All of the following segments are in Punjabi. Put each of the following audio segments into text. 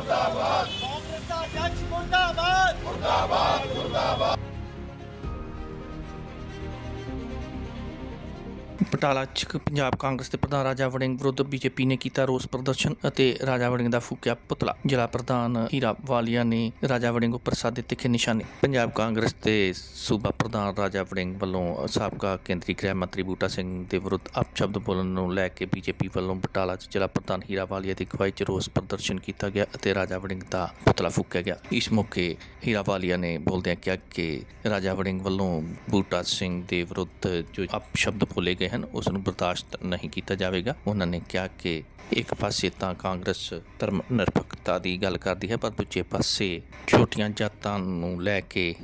ਮੁਰਦਾਬਾਦ। ਕਾਂਗਰਸ ਦਾ ਜੱਜ ਮੁਰਦਾਬਾਦ। ਬਟਾਲਾ ਚ ਪੰਜਾਬ ਕਾਂਗਰਸ ਦੇ ਪ੍ਰਧਾਨ ਰਾਜਾ ਵੜਿੰਗ ਵਿਰੁੱਧ ਬੀਜੇਪੀ ਨੇ ਕੀਤਾ ਰੋਸ ਪ੍ਰਦਰਸ਼ਨ ਅਤੇ ਰਾਜਾ ਵੜਿੰਗ ਦਾ ਫੂਕਿਆ ਪੁਤਲਾ। ਜ਼ਿਲ੍ਹਾ ਪ੍ਰਧਾਨ ਹੀਰਾ ਵਾਲੀਆ ਨੇ ਰਾਜਾ ਵੜਿੰਗ ਉੱਪਰ ਸਾਧੇ ਤਿੱਖੇ ਨਿਸ਼ਾਨੇ। ਪੰਜਾਬ ਕਾਂਗਰਸ ਦੇ ਸੂਬਾ ਪ੍ਰਧਾਨ ਰਾਜਾ ਵੜਿੰਗ ਵੱਲੋਂ ਸਾਬਕਾ ਕੇਂਦਰੀ ਗ੍ਰਹਿ ਮੰਤਰੀ ਬੂਟਾ ਸਿੰਘ ਦੇ ਵਿਰੁੱਧ ਅਪਸ਼ਬਦ ਬੋਲਣ ਨੂੰ ਲੈ ਕੇ ਬੀਜੇਪੀ ਵੱਲੋਂ ਬਟਾਲਾ ਚ ਜ਼ਿਲ੍ਹਾ ਪ੍ਰਧਾਨ ਹੀਰਾ ਵਾਲੀਆ ਦੀ ਅਗਵਾਈ ਚ ਰੋਸ ਪ੍ਰਦਰਸ਼ਨ ਕੀਤਾ ਗਿਆ ਅਤੇ ਰਾਜਾ ਵੜਿੰਗ ਦਾ ਪੁਤਲਾ ਫੂਕਿਆ ਗਿਆ। ਇਸ ਮੌਕੇ ਹੀਰਾ ਵਾਲੀਆ ਨੇ ਬੋਲਦਿਆਂ ਕਿਹਾ ਕਿ ਰਾਜਾ ਵੜਿੰਗ ਵੱਲੋਂ ਬੂਟਾ ਸਿੰਘ ਦੇ ਵਿਰੁੱਧ ਜੋ ਅਪਸ਼ਬਦ ਬੋਲੇ ਗਏ ਹਨ ਉਸ ਨੂੰ ਬਰਦਾਸ਼ਤ ਨਹੀਂ ਕੀਤਾ ਜਾਵੇਗਾ। ਉਹਨਾਂ ਨੇ ਕਿਹਾ ਕਿ ਇੱਕ ਪਾਸੇ ਤਾਂ ਕਾਂਗਰਸ ਧਰਮ ਨਿਰਪੱਖਤਾ ਦੀ ਗੱਲ ਕਰਦੀ ਹੈ, ਪਰ ਦੂਜੇ ਪਾਸੇ ਛੋਟੀਆਂ ਜਾਤਾਂ ਨੂੰ ਲੈ ਕੇ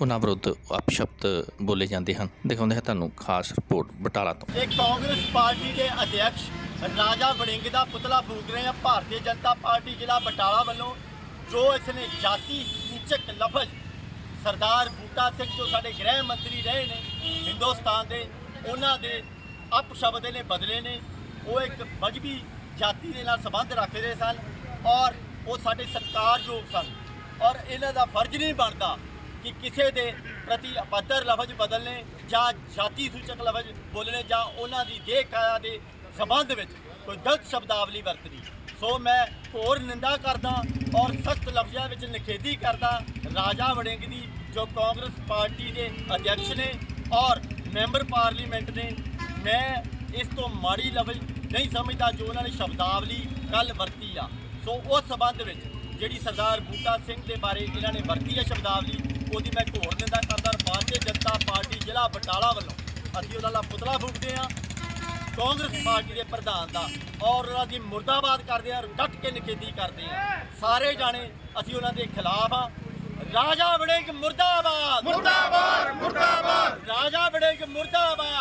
ਉਹਨਾਂ ਵਿਰੁੱਧ ਅਪਸ਼ਬਦ ਬੋਲੇ ਜਾਂਦੇ ਹਨ। ਦਿਖਾਉਂਦੇ ਹਾਂ ਤੁਹਾਨੂੰ ਖਾਸ ਰਿਪੋਰਟ ਬਟਾਲਾ ਤੋਂ। ਇਹ ਕਾਂਗਰਸ ਪਾਰਟੀ ਦੇ ਅਧਿਕਸ਼ ਰਾਜਾ ਵੜਿੰਗ ਦਾ ਪੁਤਲਾ ਫੂਕ ਰਹੇ ਆ। ਭਾਰਤੀ ਜਨਤਾ ਪਾਰਟੀ ਜ਼ਿਲ੍ਹਾ ਬਟਾਲਾ ਵੱਲੋਂ ਜੋ ਇਸ ਜਾਤੀ ਸੂਚਕ ਲਫ਼ਜ਼ ਸਰਦਾਰ ਬੂਟਾ ਸਿੰਘ, ਜੋ ਸਾਡੇ ਗ੍ਰਹਿ ਮੰਤਰੀ ਰਹੇ ਨੇ ਹਿੰਦੁਸਤਾਨ ਦੇ ਉਹਨਾਂ ਦੇ ਅਪਸ਼ਬਦ ਨੇ ਬਦਲੇ ਨੇ। ਉਹ ਇੱਕ ਮਜਬੀ ਜਾਤੀ ਦੇ ਨਾਲ ਸੰਬੰਧ ਰੱਖਦੇ ਸਨ ਔਰ ਉਹ ਸਾਡੇ ਸਤਿਕਾਰਯੋਗ ਸਨ। ਔਰ ਇਹਨਾਂ ਦਾ ਫਰਜ਼ ਨਹੀਂ ਬਣਦਾ ਕਿ ਕਿਸੇ ਦੇ ਪ੍ਰਤੀ ਅਪੱਧਰ ਲਫ਼ਜ਼ ਬਦਲਨੇ ਜਾਂ ਜਾਤੀ ਸੂਚਕ ਲਫ਼ਜ਼ ਬੋਲਣੇ ਜਾਂ ਉਹਨਾਂ ਦੀ ਦੇਹ ਕਾਇਆ ਦੇ ਸੰਬੰਧ ਵਿੱਚ ਕੋਈ ਗਲਤ ਸ਼ਬਦਾਵਲੀ ਵਰਤਣੀ। ਸੋ ਮੈਂ ਹੋਰ ਨਿੰਦਾ ਕਰਦਾ ਔਰ ਸਖਤ ਲਫ਼ਜ਼ਾਂ ਵਿੱਚ ਨਿਖੇਧੀ ਕਰਦਾ ਰਾਜਾ ਵੜਿੰਗ ਦੀ ਜੋ ਕਾਂਗਰਸ ਪਾਰਟੀ ਦੇ ਅਧਿਕਸ਼ ਨੇ ਔਰ ਮੈਂਬਰ ਪਾਰਲੀਮੈਂਟ ਨੇ ਮੈਂ ਇਸ ਤੋਂ ਮਾੜੀ ਲਫ਼ਜ਼ ਨਹੀਂ ਸਮਝਦਾ ਜੋ ਉਹਨਾਂ ਨੇ ਸ਼ਬਦਾਵਲੀ ਕੱਲ ਵਰਤੀ ਆ। ਸੋ ਉਸ ਸਬੰਧ ਵਿੱਚ ਜਿਹੜੀ ਸਰਦਾਰ ਬੂਟਾ ਸਿੰਘ ਦੇ ਬਾਰੇ ਇਹਨਾਂ ਨੇ ਵਰਤੀ ਆ ਸ਼ਬਦਾਵਲੀ, ਉਹਦੀ ਮੈਂ ਘੋਰ ਦਿੰਦਾ ਕਰਦਾ ਭਾਰਤੀ ਜਨਤਾ ਪਾਰਟੀ ਜ਼ਿਲ੍ਹਾ ਬਟਾਲਾ ਵੱਲੋਂ ਅਸੀਂ ਉਹਨਾਂ ਦਾ ਪੁਤਲਾ ਫੂਕਦੇ ਹਾਂ। ਕਾਂਗਰਸ ਪਾਰਟੀ ਦੇ ਪ੍ਰਧਾਨ ਦਾ ਔਰ ਉਹਨਾਂ ਦੀ ਮੁਰਦਾਬਾਦ ਕਰਦੇ ਆ ਡਟ ਕੇ ਨਿਖੇਧੀ ਕਰਦੇ ਆ ਸਾਰੇ ਜਾਣੇ ਅਸੀਂ ਉਹਨਾਂ ਦੇ ਖਿਲਾਫ ਆ ਰਾਜਾ ਵੜਿੰਗ ਮੁਰਦਾਬਾਦ! ਮੁਰਦਾਬਾਦ